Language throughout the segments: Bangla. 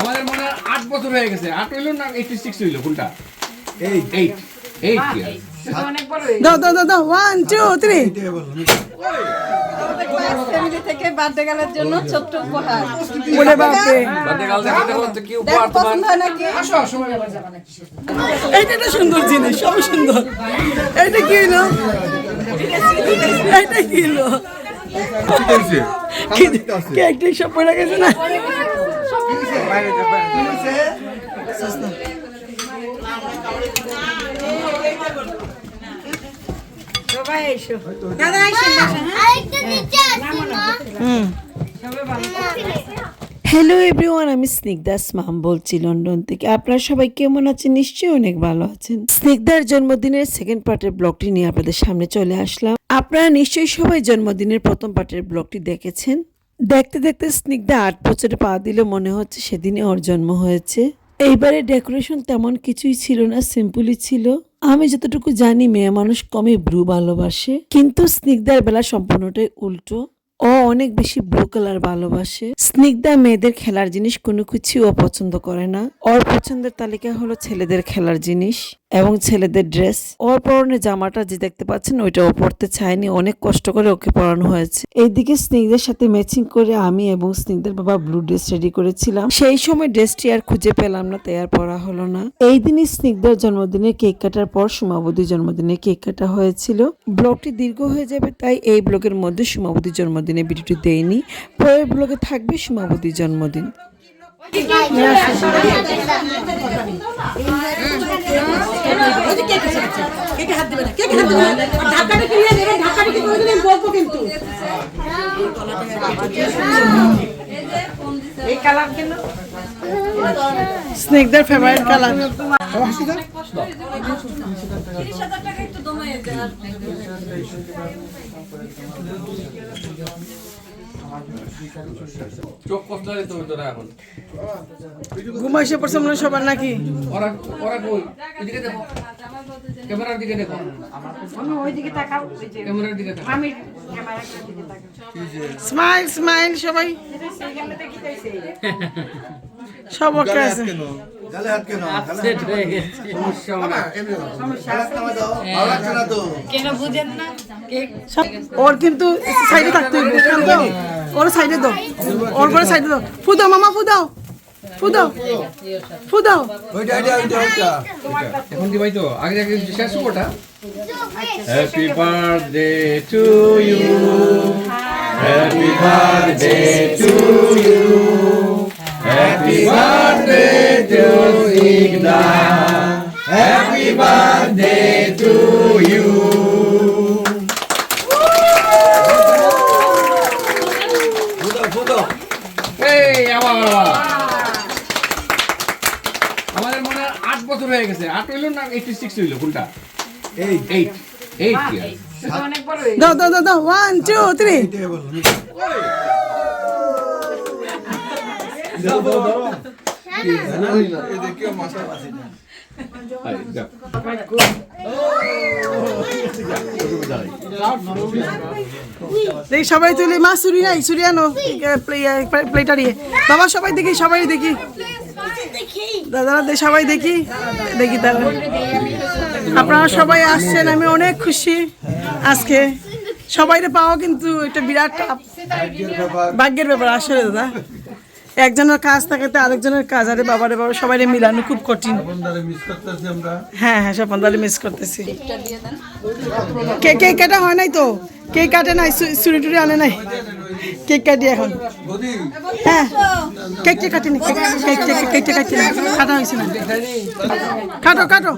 আমাদের মনে হয় আট বছর হয়ে গেছে। আট হইল না এইটি সিক্স হইল কোনটা? এইট এইট এইট দাও দাও দাও দাও। ওয়ান টু থ্রি থেকে বার্থডে গেলার জন্য ছোট্ট উপহার। ওরে বাপরে। বাদে গাল দেখা কি উপহার তোমার? পছন্দ নাকি? এইটা একটা সুন্দর জিনিস সব সুন্দর। এটা কি হলো এইটা কি হলো কেকটা সব পড়ে গেছে না? হ্যালো এভরিওয়ান আমি স্নিগ্ধা স্মাম বলছি লন্ডন থেকে। আপনারা সবাই কেমন আছেন? নিশ্চয়ই অনেক ভালো আছেন। স্নিগ্ধার জন্মদিনের সেকেন্ড পার্টের ব্লগটি নিয়ে আপনাদের সামনে চলে আসলাম। আপনারা নিশ্চয়ই সবাই জন্মদিনের প্রথম পার্টের ব্লগটি দেখেছেন। দেখতে দেখতে স্নিগ্ধা আট বছরে পা দিলে মনে হচ্ছে সেদিনে ওর জন্ম হয়েছে। এইবারে ডেকোরেশন তেমন কিছুই ছিল না সিম্পলই ছিল। আমি যতটুকু জানি, মেয়ে মানুষ কমই ব্লু ভালোবাসে। কিন্তু স্নিগ্ধার বেলা সম্পূর্ণটাই উল্টো। ও অনেক বেশি ব্লু কালার ভালোবাসে। স্নিগ্ধা মেয়েদের খেলার জিনিস কোনো কিছু ও পছন্দ করে না। ওর পছন্দের তালিকা হলো ছেলেদের খেলার জিনিস এবং ছেলেদের ড্রেস ওর পরনে জামাটা যে দেখতে পাচ্ছেন, ওইটা ও পরতে চায়নি। অনেক কষ্ট করে ওকে পরানো হয়েছে। এইদিকে স্নিগ্ধের সাথে ম্যাচিং করে আমি এবং স্নিগ্ধের বাবা ব্লু ড্রেস রেডি করেছিলাম। সেই সময় ড্রেসটি আর খুঁজে পেলাম না, তাই আর পরা হলো না। এই দিনই স্নিগ্ধার জন্মদিনে কেক কাটার পর সুমাবতীর জন্মদিনে কেক কাটা হয়েছিল। ব্লগটি দীর্ঘ হয়ে যাবে, তাই এই ব্লগের মধ্যে সুমাবতীর জন্মদিনে ভিডিওটি দেয়নি। পরের ব্লগে থাকবে সুমাবতীর জন্মদিন। স্নেকদের ফেভারিট কালার। চোখ কষ্ট হলে তুমি তোরা এখন। ঘুমাইছে পড়ছে মনে সবার নাকি? ওরা ওরা কই? এদিকে দেখো। ক্যামেরার দিকে দেখো। ক্যামেরার দিকে দেখো। স্মাইল স্মাইল সবাই। সব ওকে আছে। সমস্যা মানে সব- ওর কিন্তু সাইডে থাকতে হবে তো ওর সাইডে দাও। ওর করে সাইডে দাও। ফু দাও মামা ফু দাও। ফু দাও। ফু দাও। এখন কি ভাই তো? আগে আগে শেষ ওটা happy birthday to you happy birthday to you happy birthday birthday to you এই আবার আবার। আমাদের মনে হয় আট বছর হয়ে গেছে। আট হইল না এইটি সিক্স হইল কোনটা এইট এইট এইট ইয়ার দাও দাও দাও দাও। ওয়ান টু থ্রি দেখি সবাই তুলি, মা সুরি নাই সুরি আনো প্লেটা দিয়ে বাবা, সবাই দেখি সবাই দেখি। দাদারা সবাই দেখি। দেখি দাদা। আপনারা সবাই আসছেন, আমি অনেক খুশি আজকে। সবাইরে পাওয়া কিন্তু একটা বিরাট ভাগ্যের ব্যাপার, আসলে দাদা। একজনের কাজ থাকে তো আরেকজনের কাজ। আরে বাবারে বাবা সবাই মিলানো খুব কঠিন। হ্যাঁ হ্যাঁ সব বন্ধারে মিস করতেছি। কে কে কাটা হয় নাই তো? কে কাটে নাই? চুরি টুরি আনে নাই? কেক কাটি এখন। হ্যাঁ কেক কে কাটিনি। কেক কেক কেক কেক কাটি না। কাটা হয়েছে না। কাটো কাটো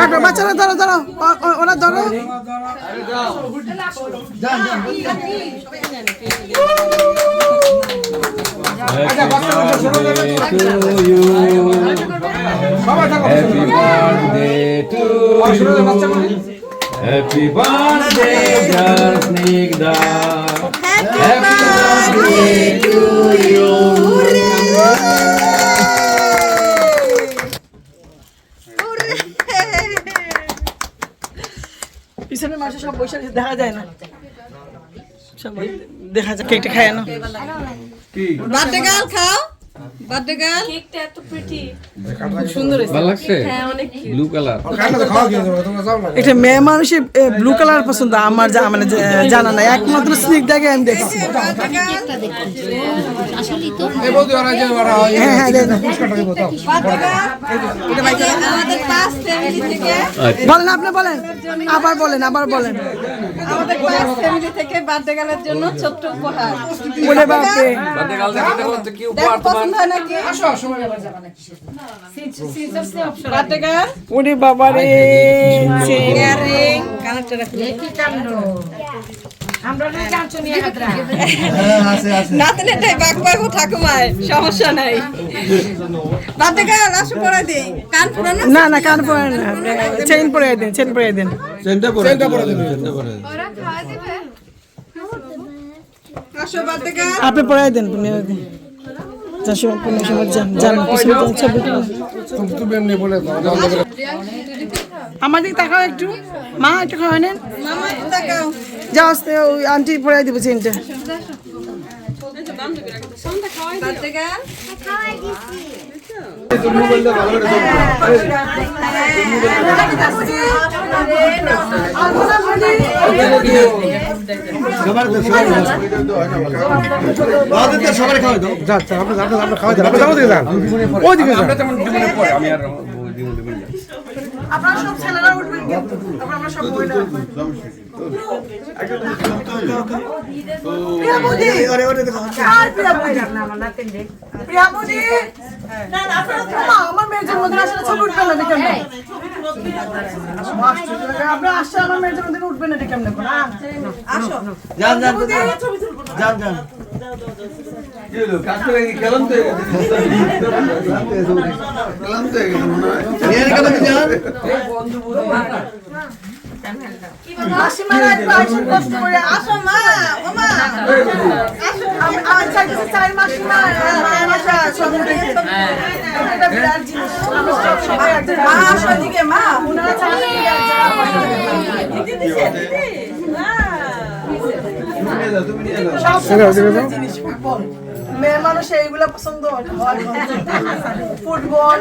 কাটো বাচ্চারা ধরো ধরো। ওরা ধরো। Happy birthday to you. Happy birthday, dear Snigdha. Happy birthday to you. পিছনে মানুষ সব বসে আছে, দেখা যায় না সবাই দেখা যায় কেকটা খায় না কি বার্থডে গার্ল খাও বার্থডে গার্ল ভালো লাগছে? ব্লু কালার একটা মেয়ে মানুষের ব্লু কালার পছন্দ আমার যা মানে জানা নাই। একমাত্র স্নিক দেখে আমি দেখছি হ্যাঁ হ্যাঁ বলেন আপনি বলেন। আবার বলেন আবার বলেন। আমাদের পাঁচ ফ্যামিলি থেকে বার্থডে গার্লের জন্য ছোট্ট উপহার। বলে বাপরে। বাদে গাল দেখতে দেখতে কি উপহার তোমার? পছন্দ হয় নাকি? বার্থডে গার্ল ওরে বাবা রে ইয়ারিং কানেক্টর রাখুন নাতনেটাই বাঘ পাইবো ঠাকুমায় সমস্যা নাই। আসো পড়া দিই কান পুরানো না? না কান পরে না। চেইন পরে দিন চেইন পরে দিন। আপনি পরে দিন তুমি সময় কোনো সময় যান যান পিছনে যান ছবি আমার দিকে তাকাও একটু। মা একটু খাওয়া নেন। মামা তাকাও। আস্তে ওই আন্টি পরে দিব চেনটা আপনারা সব ছেলেরা আমরা উঠবো। আমার মেয়ের জন্মদিন আসলে ছবি উঠবেন না, এটা কেমনে? আপনারা আসছে আমার মেয়ের জন্মদিনে উঠবেন না, এটা কেমনে আসো। বৌদি, ছবি তুলবো না। মা, ও মা। আমি- আমি চাইতেছি চার আসো মেয়ে মানুষ এইগুলো পছন্দ ফুটবল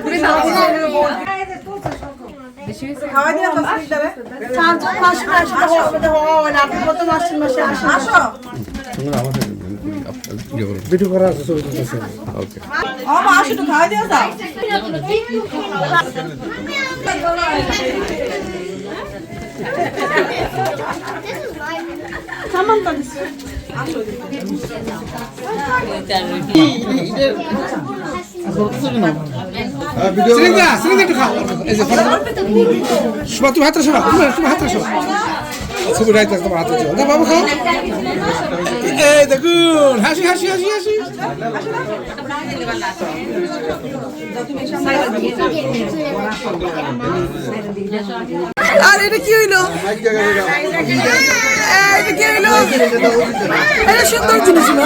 তো স্নিগ্ধারে পাঁচজন মাসে হয় মা আসো একটু খাওয়াই দিও যাও তুমি হাতটা শোনা তুমি হাতটা শোনা ছবি রাইতে তোমার হাতে ছিল বাবু খাও। এই দেখুন, হাসি হাসি হাসি হাসি। আর এটা কি হইল? এটা কি হইল? এটা সুন্দর জিনিস না?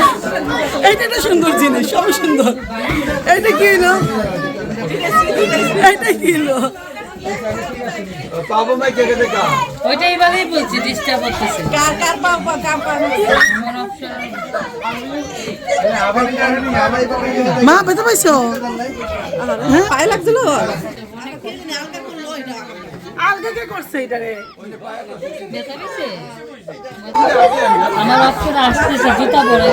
এইটা একটা সুন্দর জিনিস সব সুন্দর। এটা কি হইল? এটা কি হইল? ওইটা এইভাবেই বলছি ডিস্টার্ব কার কার মা বেতা পাইছো? পায়ে লাগছিল? কে করছে? আমার অপশন আসতেছে জুতা পরে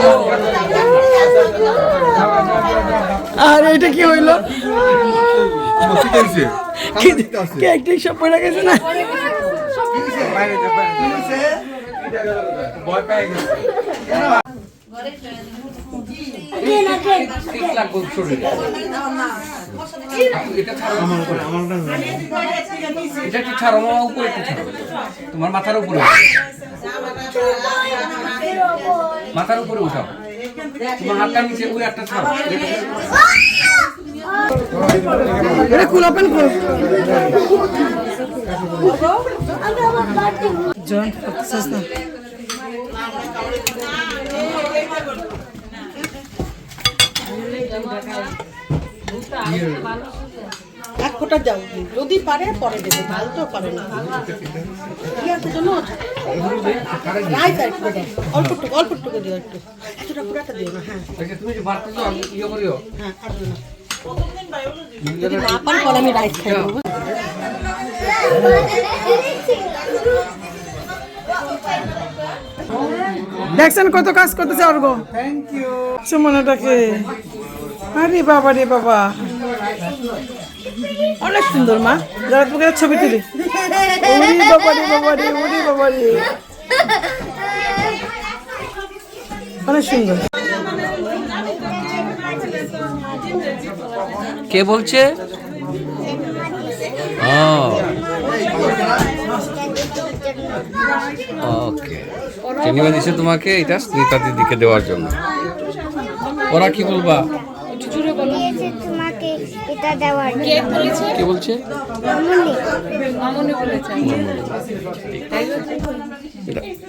আর এটা কি হইল? কেক টেক সব পড়ে গেছে না? এটা একটু ছাড়ো? মামা উপরে একটু ছাড়ো? তোমার মাথার উপরে মাথার উপরে উঠাও। তোমার হাতটা নিচে ওই একটা ছাড়ো। এটা কুল ওপেন করো জয়েন্ট না? এক ফোঁটা যাও যদি পারে পরে দেবে। ভালো তো পারে না। ঠিক আছে জন্য আর একটু দাও। অল্প একটু অল্প একটু দিও একটু। এতটা পুরাটা দিও না হ্যাঁ। আচ্ছা, তুমি যে বাড়তে তো ইয়ে করিও হ্যাঁ আর দিও না। যদি না পারে পরে আমি রাইস খাই দেখছেন কত কাজ করতেছে অর্গ থ্যাংক ইউ সুমনাটাকে। আরে বাবা রে বাবা। অনেক সুন্দর মা। যারা তোকে ছবি তুলি। অনেক সুন্দর। কে বলছে? ওকে। চিনিমা দিছে তোমাকে এটা স্মিতা দিদিকে দেওয়ার জন্য। ওরা কি বলবা? দিয়েছে তোমাকে এটা দেওয়ার কে বলছে? মামনি। বলেছে।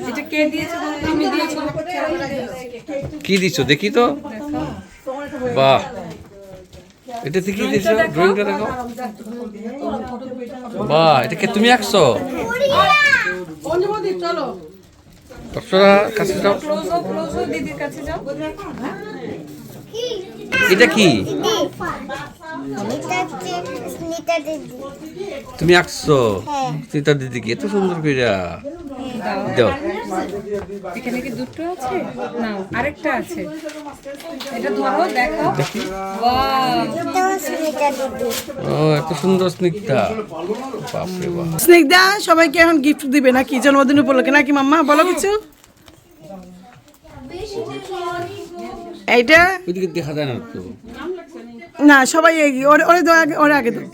এটা কে দিয়েছে তুমি দিয়েছ। কি দিছো? দেখি তো। বাহ। এটাতে কি দিছো ড্রয়িংটা দেখো বাহ এটা কে তুমি আঁকছো? অপ্সরা কাছে যাও। ক্লোজ ক্লোজ দিদির কাছে যাও। এটা কি? তুমি আঁকছো? সীতা দিদি কি? এত সুন্দর করে দাও। এখানে কি দুটো আছে? না আরেকটা আছে। এটা ধরো দেখো। ও এত সুন্দর স্নিগ্ধা। বাপরে বাপ। স্নিগ্ধা সবাইকে এখন গিফট দিবে নাকি? জন্মদিন উপলক্ষে নাকি মাম্মা? বলো কিছু। এইটা? ওইদিকে দেখা যায় না তো। না সবাই এগিয়ে ওরে ওরে দাও আগে ওরে আগে দাও।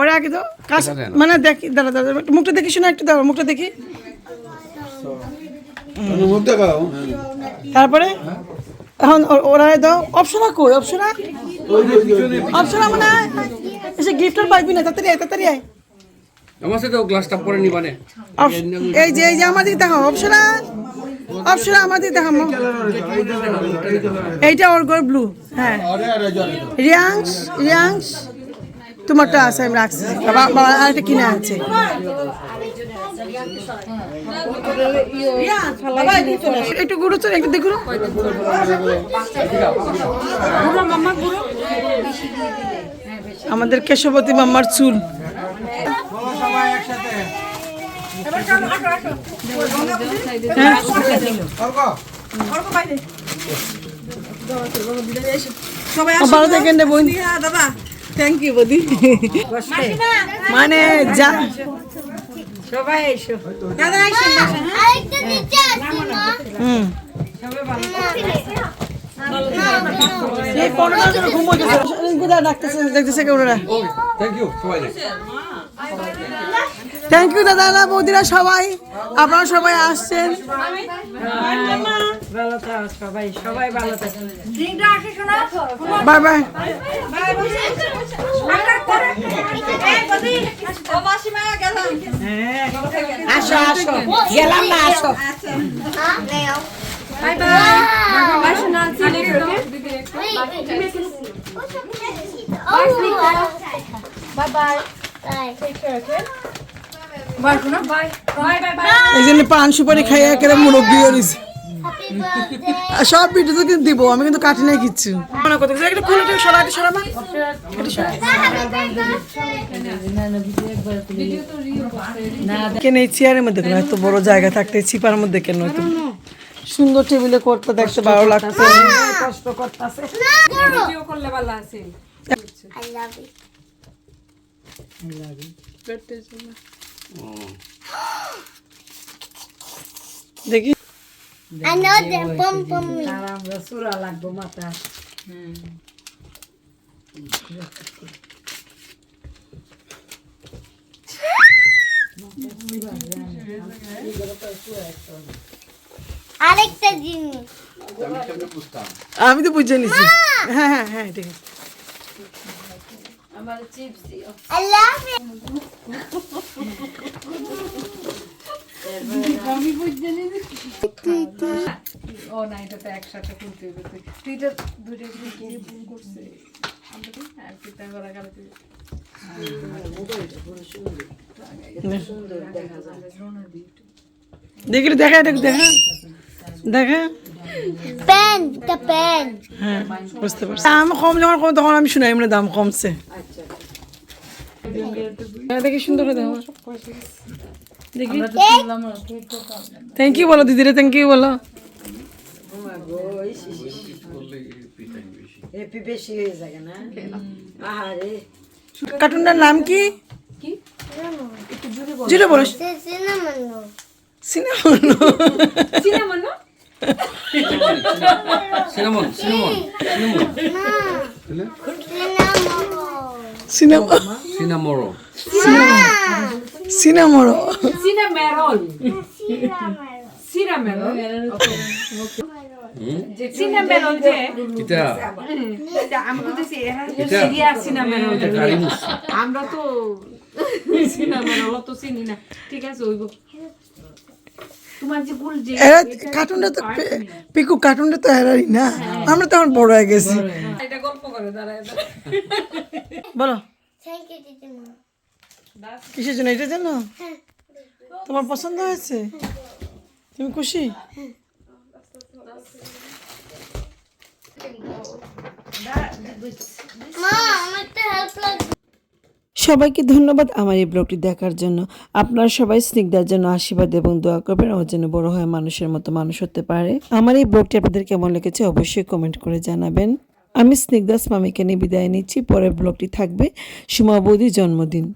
ওরে আগে দাও। কাজ। মানে দেখি দাঁড়া দাঁড়া একটু মুখটা দেখি শোনা একটু দাও মুখটা দেখি। মুখ দেখাও। তারপরে? এখন ওরা দাও। অপশনা কই? অপশনা? অপশনা মানে এসে গিফটার পাইবি না তাড়াতাড়ি আয় তাড়াতাড়ি আয়। আমার সাথে গ্লাসটা পরে নিবানে। এই যে এই যে আমার দিকে দেখো অপশনা। অপশনা আমার দিকে এইটা ওর গোল ব্লু হ্যাঁ। রিয়াংস রিয়াংস তোমারটা আছে আমি রাখছি। আরেকটা কিনে আছে। একটু গুঁড়ো চল একটু দেখুন। আমাদের কেশবতী মাম্মার চুল। সবাই ও, ভালো থাকেন রে বোন। দাদা থ্যাংক ইউ বদি। মানে যা। দাদা আরেকটা নিচে আছে মা। হুম। এই পনেরো জন ঘুমোইতেছে কোথায় দেখতেছে কেউ ওরা থ্যাংক ইউ সবাই থ্যাংক ইউ দাদা বৌদিরা সবাই। আপনারা সবাই আসছেন। বাই শোনা বাই বাই বাই বাই এই জন্য পান সুপারি খাইয়ে একেবারে মুরব্বী হয়েছে হ্যাপি বার্থডে আর সব ভিডিওতে কিন্তু দিব আমি কিন্তু কাটি নাই কিচ্ছু মনে করতে একটা খুলে একটু সরা একটু সরা মা। একটু সরা কেন এই চেয়ারের মধ্যে কেন? এত বড় জায়গা থাকতে চিপার মধ্যে কেন এত? সুন্দর টেবিলে করতে দেখতে ভালো লাগছে। ভিডিও করলে ভালো আছে। আই লাভ ইউ দেখি I know the pom pom me. আরেকটা জিনিস। আমি তো বুঝে নিছি। হ্যাঁ হ্যাঁ হ্যাঁ ঠিক আছে। I love it. ও না এটা তো একসাথে খুলতে হবে তুই তো দুটো কি ফোন করছে আমরা তো আর কি তাই বলা গেল তুই দেখলি দেখা দেখা দেখা। pen. হ্যাঁ বুঝতে পারছি। দাম কম যখন কম তখন আমি শুনাই মানে দাম কমছে। দেখি সুন্দর করে দেখো। দেখি। থ্যাংক ইউ বলো দিদিরে থ্যাংক ইউ বলো। কার্টুনটার নাম কি? জুড়ে বলো। The cinnamon roll. Cinema cinema cinnamon cinnamon Cinnamon সিনেমারও সিনেমেরল Cinnamon. সিরামেরল সিনেমেরল যে এটা এটা আমি বলতেছি এটা? সিরিয়াস সিনেমেরল আমরা তো সিনেমেরল তো চিনি না ঠিক আছে ওইব এরা কার্টুনটা তো পি- পিকু কার্টুনটা তো এরারই না। আমরা তো এখন বড় হয়ে গেছি। এটা গল্প করে দাঁড়ায় বলো। কিসের জন্য? এটার জন্য তোমার পছন্দ হয়েছে? তুমি খুশি? Mom, একটা help লাগবে। সবাইকে ধন্যবাদ আমার এই ব্লগটি দেখার জন্য। আপনারা সবাই স্নিগ্ধার জন্য আশীর্বাদ এবং দোয়া করবেন ওর জন্য বড় হয়ে মানুষের মতো মানুষ হতে পারে। আমার এই ব্লগটি আপনাদের কেমন লেগেছে অবশ্যই কমেন্ট করে জানাবেন। আমি স্নিগ্ধাস মামিকে নিয়ে বিদায় নিচ্ছি, পরের ব্লগটি থাকবে সুমাবৌদির জন্মদিন।